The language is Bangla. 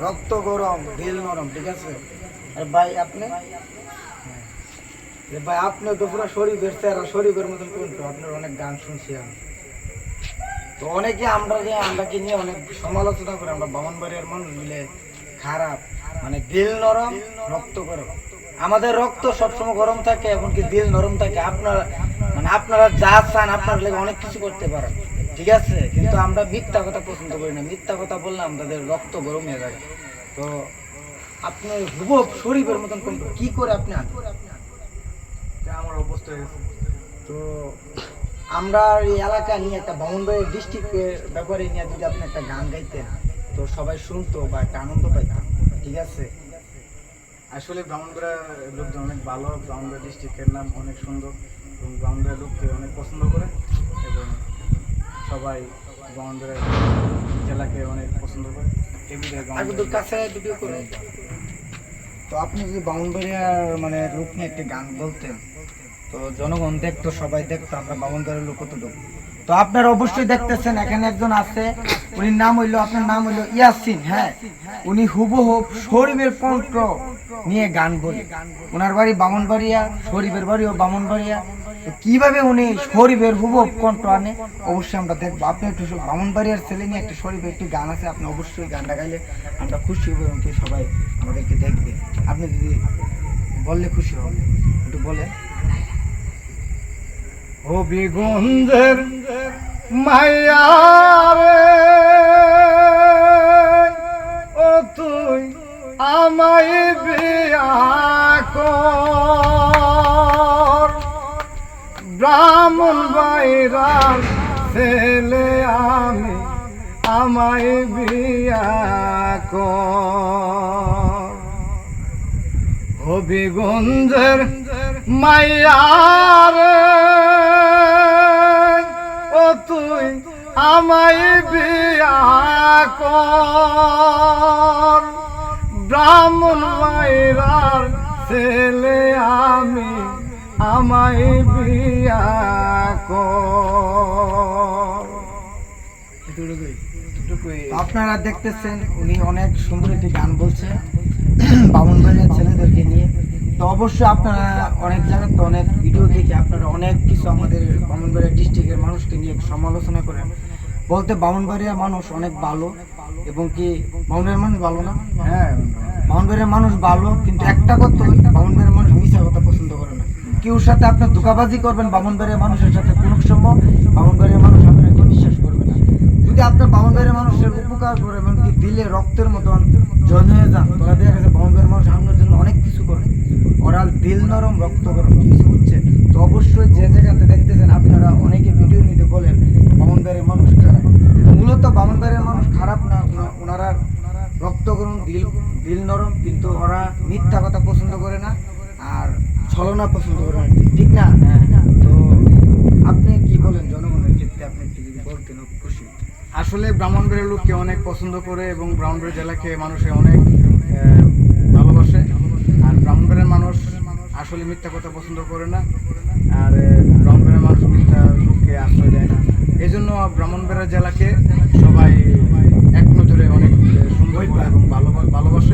রক্ত গরম দিল নরম, ঠিক আছে? আর ভাই, আপনি? ভাই, আপনি তো পুরো শরীফের আপনার অনেক গান শুনছি আমি। তো অনেকে আমরা যে, আমরাকে নিয়ে অনেক সমালোচনা করে, আমরা বামনবাড়িয়ার মানুষ মিলে খারাপ মানে দিল নরম, রক্ত গরম। আমাদের রক্ত সবসময় গরম থাকে, এমনকি দিল নরম থাকে। আপনারা আপনারা যা চান আপনার লেগে অনেক কিছু করতে পারেন ঠিক আছে? কিন্তু আমরা মিথ্যা কথা পছন্দ করি না। মিথ্যা কথা বললে আমাদের রক্ত গরম হয়ে যায় তো আপনি হুবব শরীফের মতন কি করে আপনি আনেন? আমার অবস্থা হয়ে গেছে। তো আমরা এই এলাকা নিয়ে একটা বামনবাড়ি ডিস্ট্রিক্টের ব্যাপারে নিয়ে যদি আপনি একটা গান গাইতেন তো সবাই শুনতো বা একটা আনন্দ পাইতাম ঠিক আছে? আসলে ব্রাহ্মণবাড়া লোকজন অনেক ভালো। ব্রাহ্মণবাড়া ডিস্ট্রিক্টের নাম অনেক সুন্দর। এবং ব্রাহ্মণবাড়া লোককে অনেক পছন্দ করে এবং সবাই ব্রাহ্মণবাড়া জেলাকে অনেক পছন্দ করে। তো আপনি যদি বামনবাড়িয়ার মানে রূপ নিয়ে একটা গান বলতেন তো জনগণ দেখতো সবাই দেখতো আমরা বামনবাড়ির লোক কতটুকু? তো আপনারা অবশ্যই দেখতেছেন এখানে একজন আছে উনি নাম হইল আপনার নাম হইল ইয়াসিন হ্যাঁ? উনি হুবহু শরীফের কণ্ঠ নিয়ে গান বলে। ওনার বাড়ি বামনবাড়িয়া শরীফের বাড়িও বামনবাড়িয়া। কীভাবে উনি শরীফের হুবহু কণ্ঠ আনে, অবশ্যই আমরা দেখব। আপনি একটু বামনবাড়িয়ার ছেলে নিয়ে একটা শরীফের একটি গান আছে, আপনি অবশ্যই গানটা গাইলে আমরা খুশি হব এবং কি সবাই আমাদেরকে দেখবে। আপনি যদি বললে খুশি হব। একটু বলে হবিগঞ্জের মাইয়া রে, ও তুই আমায় ব্রাহ্মণ বাইরাম ছেলে আমি, আমায় বিয়া কর। হবিগঞ্জের মাইয়ার ও তুই আমায় বিয়া ব্রাহ্মণ মাইরার ছেলে আমি আমায় বিয়া আপনারা দেখতেছেন, উনি অনেক সুন্দর একটি গান বলছে বামনবাড়িয়ার ছেলেদেরকে নিয়ে। তো অবশ্যই আপনারা অনেক জায়গাতে অনেক ভিডিও দেখে আপনারা অনেক কিছু আমাদের বামনবাড়িয়া ডিস্ট্রিক্টের মানুষকে নিয়ে সমালোচনা করেন। বলতে বামনবাড়িয়ার মানুষ অনেক ভালো, এবং কি বামনবাড়িয়ার মানুষ ভালো না? হ্যাঁ বামনবাড়িয়ার মানুষ ভালো, কিন্তু একটা কথা বামনবাড়িয়ার মানুষ মিশা কথা পছন্দ করে না। কেউর সাথে আপনি ধোকাবাজি করবেন, বামনবাড়িয়ার মানুষের সাথে কোনো সম্ভব বামনবাড়িয়ার মানুষ আপনাকে বিশ্বাস করবে না। যদি আপনি বামনবাড়িয়ার মানুষের উপকার করে এমনকি দিলে রক্তের মতন জল হয়ে যান তোরা দেখা গেছে বামনবাড়িয়ার মানুষ আপনার জন্য অনেক কিছু করে। ওরা দিল নরম রক্ত গরম কিছু হচ্ছে। তো অবশ্যই যে জায়গাতে দেখতেছেন, আপনারা অনেকে ভিডিও নিতে বলেন, বামনবাড়িয়ার মানুষ খারাপ। মূলত বামনবাড়িয়ার মানুষ খারাপ না ওনারা রক্ত গরম দিল দিল নরম, কিন্তু ওরা মিথ্যা কথা পছন্দ করে না। আর ছলনা পছন্দ করে না ঠিক না? তো আপনি কি বলেন জনগণের ক্ষেত্রে আপনি যদি বলতেন খুশি। আসলে ব্রাহ্মণবাড়ির লোককে অনেক পছন্দ করে এবং ব্রাহ্মণবাড়ি জেলাকে মানুষে অনেক ভালোবাসে। আর ব্রাহ্মণবাড়ির মানুষ আসলে মিথ্যা কথা পছন্দ করে না। আর ব্রাহ্মণবাড়ির মানুষ মিথ্যা লোককে আশ্রয় দেয় না। এই জন্য ব্রাহ্মণবাড়িয়া জেলাকে সবাই এক নজরে অনেক সুন্দর এবং ভালো ভালোবাসে।